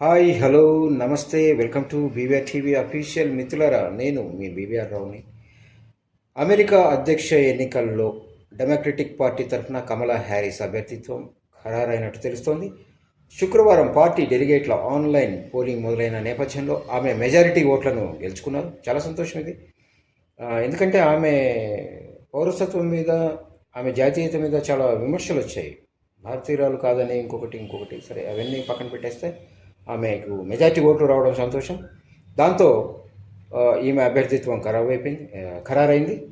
Hi hello నమస్తే welcome to BVR TV official మిత్రులరా నేను మీ బీవీఆర్ రావుని అమెరికా అధ్యక్ష ఎన్నికల్లో డెమోక్రటిక్ పార్టీ తరఫున కమలా హ్యారిస్ అభ్యర్థిత్వం ఖరారైనట్టు తెలుస్తోంది. శుక్రవారం పార్టీ డెలిగేట్ల ఆన్లైన్ పోలింగ్ మొదలైన నేపథ్యంలో ఆమె మెజారిటీ ఓట్లను గెలుచుకున్నారు. చాలా సంతోషం ఇది. ఎందుకంటే ఆమె పౌరసత్వం మీద ఆమె జాతీయత మీద చాలా విమర్శలు వచ్చాయి. భారతీయురాలు కాదని ఇంకొకటి ఇంకొకటి సరే అవన్నీ పక్కన పెట్టేస్తే ఆమెకు మెజార్టీ ఓట్లు రావడం సంతోషం. దాంతో ఈమె అభ్యర్థిత్వం ఖరారైపోయింది అయిపోయింది ఖరారైంది.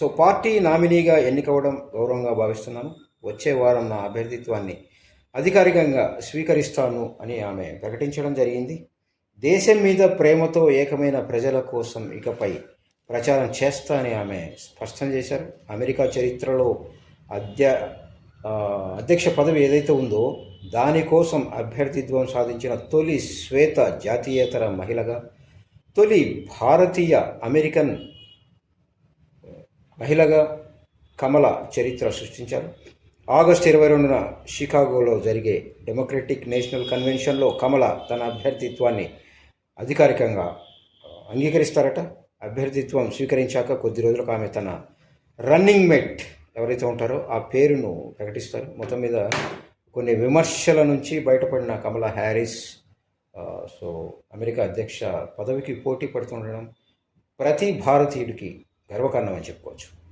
సో పార్టీ నామినీగా ఎన్నికవడం గౌరవంగా భావిస్తున్నాను. వచ్చే వారం నా అభ్యర్థిత్వాన్ని అధికారికంగా స్వీకరిస్తాను అని ఆమె ప్రకటించడం జరిగింది. దేశం మీద ప్రేమతో ఏకమైన ప్రజల కోసం ఇకపై ప్రచారం చేస్తా అని ఆమె స్పష్టం చేశారు. అమెరికా చరిత్రలో అధ్య అధ్యక్ష పదవి ఏదైతే ఉందో దానికోసం అభ్యర్థిత్వం సాధించిన తొలి శ్వేత జాతీయేతర మహిళగా తొలి భారతీయ అమెరికన్ మహిళగా కమల చరిత్ర సృష్టించారు. ఆగస్టు ఇరవై రెండున షికాగోలో జరిగే డెమోక్రటిక్ నేషనల్ కన్వెన్షన్లో కమల తన అభ్యర్థిత్వాన్ని అధికారికంగా అంగీకరిస్తారట. అభ్యర్థిత్వం స్వీకరించాక కొద్ది రోజులకు ఆమె తన రన్నింగ్ మెట్ ఎవరైతే ఉంటారో ఆ పేరును ప్రకటిస్తారు. మొత్తం మీద కొన్ని విమర్శల నుంచి బయటపడిన కమలా హ్యారిస్ సో అమెరికా అధ్యక్ష పదవికి పోటీ పడుతుండడం ప్రతి భారతీయుడికి గర్వకారణం అని చెప్పుకోవచ్చు.